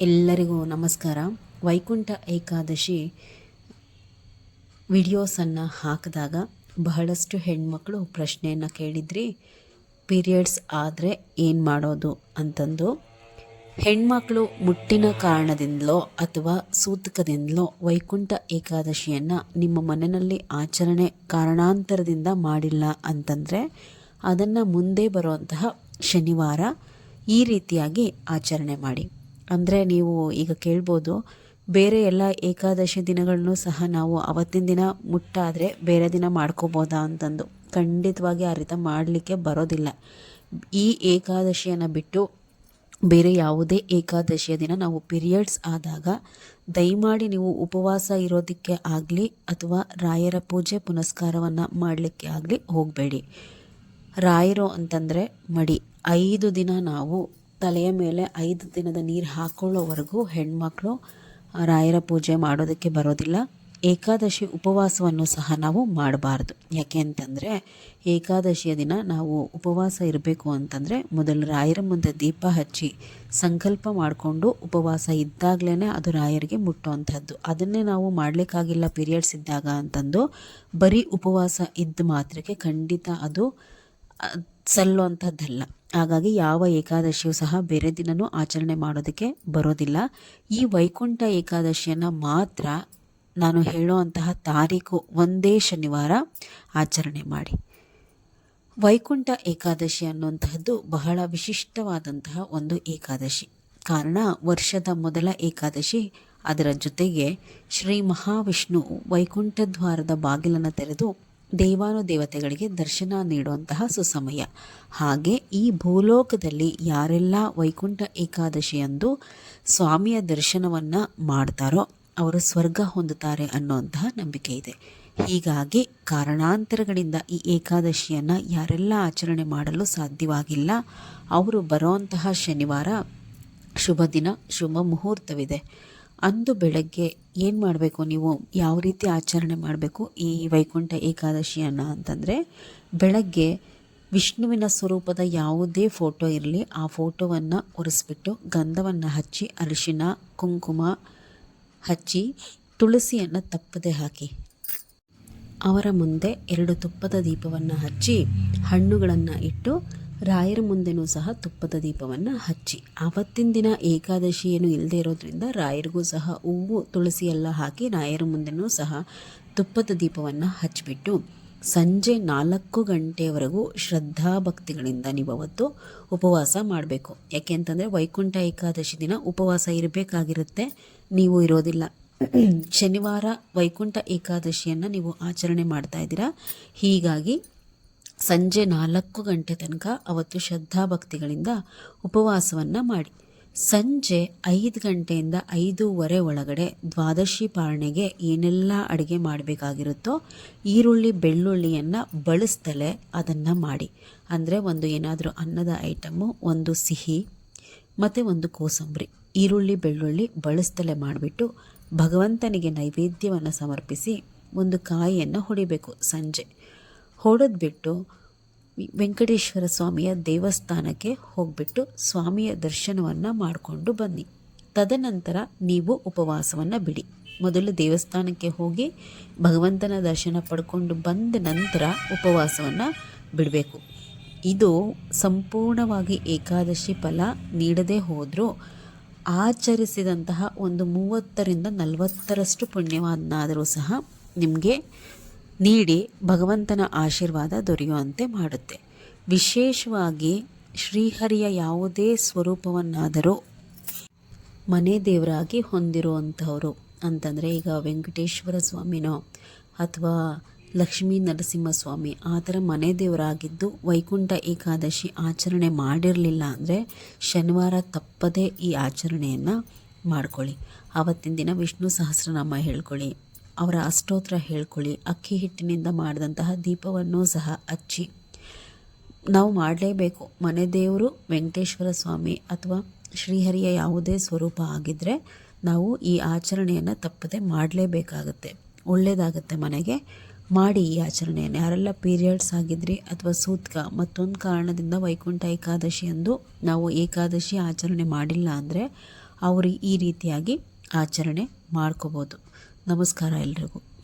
ಎಲ್ಲರಿಗೂ ನಮಸ್ಕಾರ. ವೈಕುಂಠ ಏಕಾದಶಿ ವಿಡಿಯೋಸನ್ನು ಹಾಕಿದಾಗ ಬಹಳಷ್ಟು ಹೆಣ್ಮಕ್ಳು ಪ್ರಶ್ನೆಯನ್ನು ಕೇಳಿದ್ರಿ. ಪೀರಿಯಡ್ಸ್ ಆದರೆ ಏನು ಮಾಡೋದು ಅಂತಂದು. ಹೆಣ್ಮಕ್ಳು ಮುಟ್ಟಿನ ಕಾರಣದಿಂದಲೋ ಅಥವಾ ಸೂತಕದಿಂದಲೋ ವೈಕುಂಠ ಏಕಾದಶಿಯನ್ನು ನಿಮ್ಮ ಮನೆಯಲ್ಲಿ ಆಚರಣೆ ಕಾರಣಾಂತರದಿಂದ ಮಾಡಿಲ್ಲ ಅಂತಂದರೆ ಅದನ್ನು ಮುಂದೆ ಬರುವಂತಹ ಶನಿವಾರ ಈ ರೀತಿಯಾಗಿ ಆಚರಣೆ ಮಾಡಿ. ಅಂದರೆ ನೀವು ಈಗ ಕೇಳ್ಬೋದು, ಬೇರೆ ಎಲ್ಲ ಏಕಾದಶಿ ದಿನಗಳನ್ನು ಸಹ ನಾವು ಅವತ್ತಿನ ದಿನ ಮುಟ್ಟಾದರೆ ಬೇರೆ ದಿನ ಮಾಡ್ಕೋಬೋದಾ ಅಂತಂದು ಖಂಡಿತವಾಗಿ ಆ ರೀತಿ ಮಾಡಲಿಕ್ಕೆ ಬರೋದಿಲ್ಲ. ಈ ಏಕಾದಶಿಯನ್ನು ಬಿಟ್ಟು ಬೇರೆ ಯಾವುದೇ ಏಕಾದಶಿಯ ದಿನ ನಾವು ಪಿರಿಯಡ್ಸ್ ಆದಾಗ ದಯಮಾಡಿ ನೀವು ಉಪವಾಸ ಇರೋದಕ್ಕೆ ಆಗಲಿ ಅಥವಾ ರಾಯರ ಪೂಜೆ ಪುನಸ್ಕಾರವನ್ನು ಮಾಡಲಿಕ್ಕೆ ಆಗಲಿ ಹೋಗಬೇಡಿ. ರಾಯರು ಅಂತಂದರೆ ಮಡಿ, ಐದು ದಿನ ನಾವು ತಲೆಯ ಮೇಲೆ ಐದು ದಿನದ ನೀರು ಹಾಕೊಳ್ಳೋವರೆಗೂ ಹೆಣ್ಮಕ್ಳು ರಾಯರ ಪೂಜೆ ಮಾಡೋದಕ್ಕೆ ಬರೋದಿಲ್ಲ. ಏಕಾದಶಿ ಉಪವಾಸವನ್ನು ಸಹ ನಾವು ಮಾಡಬಾರ್ದು. ಯಾಕೆ ಅಂತಂದರೆ, ಏಕಾದಶಿಯ ದಿನ ನಾವು ಉಪವಾಸ ಇರಬೇಕು ಅಂತಂದರೆ ಮೊದಲು ರಾಯರ ಮುಂದೆ ದೀಪ ಹಚ್ಚಿ ಸಂಕಲ್ಪ ಮಾಡಿಕೊಂಡು ಉಪವಾಸ ಇದ್ದಾಗಲೇ ಅದು ರಾಯರಿಗೆ ಮುಟ್ಟುವಂಥದ್ದು ಅದನ್ನೇ ನಾವು ಮಾಡಲಿಕ್ಕಾಗಿಲ್ಲ ಪೀರಿಯಡ್ಸ್ ಇದ್ದಾಗ ಅಂತಂದು ಬರೀ ಉಪವಾಸ ಇದ್ದ ಮಾತ್ರಕ್ಕೆ ಖಂಡಿತ ಅದು ಸಲ್ಲುವಂಥದ್ದಲ್ಲ ಹಾಗಾಗಿ ಯಾವ ಏಕಾದಶಿಯು ಸಹ ಬೇರೆ ದಿನವೂ ಆಚರಣೆ ಮಾಡೋದಕ್ಕೆ ಬರೋದಿಲ್ಲ. ಈ ವೈಕುಂಠ ಏಕಾದಶಿಯನ್ನು ಮಾತ್ರ ನಾನು ಹೇಳುವಂತಹ ತಾರೀಕು ಒಂದೇ ಶನಿವಾರ ಆಚರಣೆ ಮಾಡಿ. ವೈಕುಂಠ ಏಕಾದಶಿ ಅನ್ನುವಂತಹದ್ದು ಬಹಳ ವಿಶಿಷ್ಟವಾದಂತಹ ಒಂದು ಏಕಾದಶಿ. ಕಾರಣ ವರ್ಷದ ಮೊದಲ ಏಕಾದಶಿ ಅದರ ಜೊತೆಗೆ ಶ್ರೀ ಮಹಾವಿಷ್ಣು ವೈಕುಂಠ ದ್ವಾರದ ಬಾಗಿಲನ್ನು ತೆರೆದು ದೇವಾನುದೇವತೆಗಳಿಗೆ ದರ್ಶನ ನೀಡುವಂತಹ ಸುಸಮಯ. ಹಾಗೆ ಈ ಭೂಲೋಕದಲ್ಲಿ ಯಾರೆಲ್ಲ ವೈಕುಂಠ ಏಕಾದಶಿಯಂದು ಸ್ವಾಮಿಯ ದರ್ಶನವನ್ನು ಮಾಡ್ತಾರೋ ಅವರು ಸ್ವರ್ಗ ಹೊಂದುತ್ತಾರೆ ಅನ್ನುವಂತಹ ನಂಬಿಕೆ ಇದೆ. ಹೀಗಾಗಿ ಕಾರಣಾಂತರಗಳಿಂದ ಈ ಏಕಾದಶಿಯನ್ನು ಯಾರೆಲ್ಲ ಆಚರಣೆ ಮಾಡಲು ಸಾಧ್ಯವಾಗಿಲ್ಲ, ಅವರು ಬರುವಂತಹ ಶನಿವಾರ ಶುಭ ದಿನ ಶುಭ ಮುಹೂರ್ತವಿದೆ. ಅಂದು ಬೆಳಗ್ಗೆ ಏನು ಮಾಡಬೇಕು ನೀವು? ಯಾವ ರೀತಿ ಆಚರಣೆ ಮಾಡಬೇಕು? ಈ ವೈಕುಂಠ ಏಕಾದಶಿಯನ್ನು ಅಂತಂದರೆ ಬೆಳಗ್ಗೆ ವಿಷ್ಣುವಿನ ಸ್ವರೂಪದ ಯಾವುದೇ ಫೋಟೋ ಇರಲಿ, ಆ ಫೋಟೋವನ್ನು ಒರೆಸ್ಬಿಟ್ಟು ಗಂಧವನ್ನು ಹಚ್ಚಿ, ಅರಿಶಿನ, ಕುಂಕುಮ ಹಚ್ಚಿ ತುಳಸಿಯನ್ನು ತಪ್ಪದೆ ಹಾಕಿ, ಅವರ ಮುಂದೆ ಎರಡು ತುಪ್ಪದ ದೀಪವನ್ನು ಹಚ್ಚಿ ಹಣ್ಣುಗಳನ್ನು ಇಟ್ಟು ರಾಯರ ಮುಂದೆನೂ ಸಹ ತುಪ್ಪದ ದೀಪವನ್ನು ಹಚ್ಚಿ. ಆವತ್ತಿನ ದಿನ ಏಕಾದಶಿ ಏನು ಇಲ್ಲದೆ ಇರೋದ್ರಿಂದ ರಾಯರಿಗೂ ಸಹ ಹೂವು, ತುಳಸಿ ಎಲ್ಲ ಹಾಕಿ ರಾಯರ ಮುಂದೆನೂ ಸಹ ತುಪ್ಪದ ದೀಪವನ್ನು ಹಚ್ಚಿಬಿಟ್ಟು ಸಂಜೆ ನಾಲ್ಕು ಗಂಟೆಯವರೆಗೂ ಶ್ರದ್ಧಾಭಕ್ತಿಗಳಿಂದ ನೀವು ಅವತ್ತು ಉಪವಾಸ ಮಾಡಬೇಕು. ಯಾಕೆ ಅಂತಂದರೆ ವೈಕುಂಠ ಏಕಾದಶಿ ದಿನ ಉಪವಾಸ ಇರಬೇಕಾಗಿರುತ್ತೆ. ನೀವು ಇರೋದಿಲ್ಲ. ಶನಿವಾರ ವೈಕುಂಠ ಏಕಾದಶಿಯನ್ನು ನೀವು ಆಚರಣೆ ಮಾಡ್ತಾ ಇದ್ದೀರಾ. ಹೀಗಾಗಿ ಸಂಜೆ ನಾಲ್ಕು ಗಂಟೆ ತನಕ ಅವತ್ತು ಶ್ರದ್ಧಾಭಕ್ತಿಗಳಿಂದ ಉಪವಾಸವನ್ನು ಮಾಡಿ. ಸಂಜೆ ಐದು ಗಂಟೆಯಿಂದ ಐದೂವರೆ ಒಳಗಡೆ ದ್ವಾದಶಿ ಪಾರಣೆಗೆ ಏನೆಲ್ಲ ಅಡುಗೆ ಮಾಡಬೇಕಾಗಿರುತ್ತೋ ಈರುಳ್ಳಿ, ಬೆಳ್ಳುಳ್ಳಿಯನ್ನು ಬಳಸ್ತಲೇ ಅದನ್ನು ಮಾಡಿ. ಅಂದರೆ ಒಂದು ಏನಾದರೂ ಅನ್ನದ ಐಟಮು, ಒಂದು ಸಿಹಿ, ಮತ್ತು ಒಂದು ಕೋಸಂಬರಿ. ಈರುಳ್ಳಿ, ಬೆಳ್ಳುಳ್ಳಿ ಬಳಸ್ತಲೇ ಮಾಡಿಬಿಟ್ಟು ಭಗವಂತನಿಗೆ ನೈವೇದ್ಯವನ್ನು ಸಮರ್ಪಿಸಿ ಒಂದು ಕಾಯಿಯನ್ನು ಹೊಡಿಬೇಕು ಸಂಜೆ. ಹೊಡೆದ್ಬಿಟ್ಟು ವೆಂಕಟೇಶ್ವರ ಸ್ವಾಮಿಯ ದೇವಸ್ಥಾನಕ್ಕೆ ಹೋಗಿಬಿಟ್ಟು ಸ್ವಾಮಿಯ ದರ್ಶನವನ್ನು ಮಾಡಿಕೊಂಡು ಬನ್ನಿ. ತದನಂತರ ನೀವು ಉಪವಾಸವನ್ನು ಬಿಡಿ. ಮೊದಲು ದೇವಸ್ಥಾನಕ್ಕೆ ಹೋಗಿ ಭಗವಂತನ ದರ್ಶನ ಪಡ್ಕೊಂಡು ಬಂದ ನಂತರ ಉಪವಾಸವನ್ನು ಬಿಡಬೇಕು. ಇದು ಸಂಪೂರ್ಣವಾಗಿ ಏಕಾದಶಿ ಫಲ ನೀಡದೇ ಹೋದರೂ ಆಚರಿಸಿದಂತಹ ಒಂದು ಮೂವತ್ತರಿಂದ ನಲವತ್ತರಷ್ಟು ಪುಣ್ಯವಾದನಾದರೂ ಸಹ ನಿಮಗೆ ನೀಡಿ ಭಗವಂತನ ಆಶೀರ್ವಾದ ದೊರೆಯುವಂತೆ ಮಾಡುತ್ತೆ. ವಿಶೇಷವಾಗಿ ಶ್ರೀಹರಿಯ ಯಾವುದೇ ಸ್ವರೂಪವನ್ನಾದರೂ ಮನೆ ದೇವರಾಗಿ ಹೊಂದಿರುವಂಥವರು ಅಂತಂದರೆ ಈಗ ವೆಂಕಟೇಶ್ವರ ಸ್ವಾಮಿನೋ ಅಥವಾ ಲಕ್ಷ್ಮೀ ನರಸಿಂಹಸ್ವಾಮಿ ಆ ಥರ ಮನೆ ದೇವರಾಗಿದ್ದು ವೈಕುಂಠ ಏಕಾದಶಿ ಆಚರಣೆ ಮಾಡಿರಲಿಲ್ಲ ಅಂದರೆ ಶನಿವಾರ ತಪ್ಪದೇ ಈ ಆಚರಣೆಯನ್ನು ಮಾಡ್ಕೊಳ್ಳಿ. ಆವತ್ತಿನ ದಿನ ವಿಷ್ಣು ಸಹಸ್ರನಾಮ ಹೇಳ್ಕೊಳ್ಳಿ. ಅವರ ಅಷ್ಟೋತ್ರ ಹೇಳ್ಕೊಳ್ಳಿ. ಅಕ್ಕಿ ಹಿಟ್ಟಿನಿಂದ ಮಾಡಿದಂತಹ ದೀಪವನ್ನು ಸಹ ಹಚ್ಚಿ ನಾವು ಮಾಡಲೇಬೇಕು. ಮನೆ ದೇವರು ವೆಂಕಟೇಶ್ವರ ಸ್ವಾಮಿ ಅಥವಾ ಶ್ರೀಹರಿಯ ಯಾವುದೇ ಸ್ವರೂಪ ಆಗಿದ್ದರೆ ನಾವು ಈ ಆಚರಣೆಯನ್ನು ತಪ್ಪದೆ ಮಾಡಲೇಬೇಕಾಗತ್ತೆ. ಒಳ್ಳೆಯದಾಗತ್ತೆ ಮನೆಗೆ. ಮಾಡಿ ಈ ಆಚರಣೆಯನ್ನು. ಯಾರೆಲ್ಲ ಪೀರಿಯಡ್ಸ್ ಆಗಿದ್ರಿ ಅಥವಾ ಸೂತ್ಕ, ಮತ್ತೊಂದು ಕಾರಣದಿಂದ ವೈಕುಂಠ ಏಕಾದಶಿ ಎಂದು ನಾವು ಏಕಾದಶಿ ಆಚರಣೆ ಮಾಡಿಲ್ಲ ಅಂದರೆ ಅವರು ಈ ರೀತಿಯಾಗಿ ಆಚರಣೆ ಮಾಡ್ಕೋಬೋದು. ನಮಸ್ಕಾರ ಎಲ್ರಿಗೂ.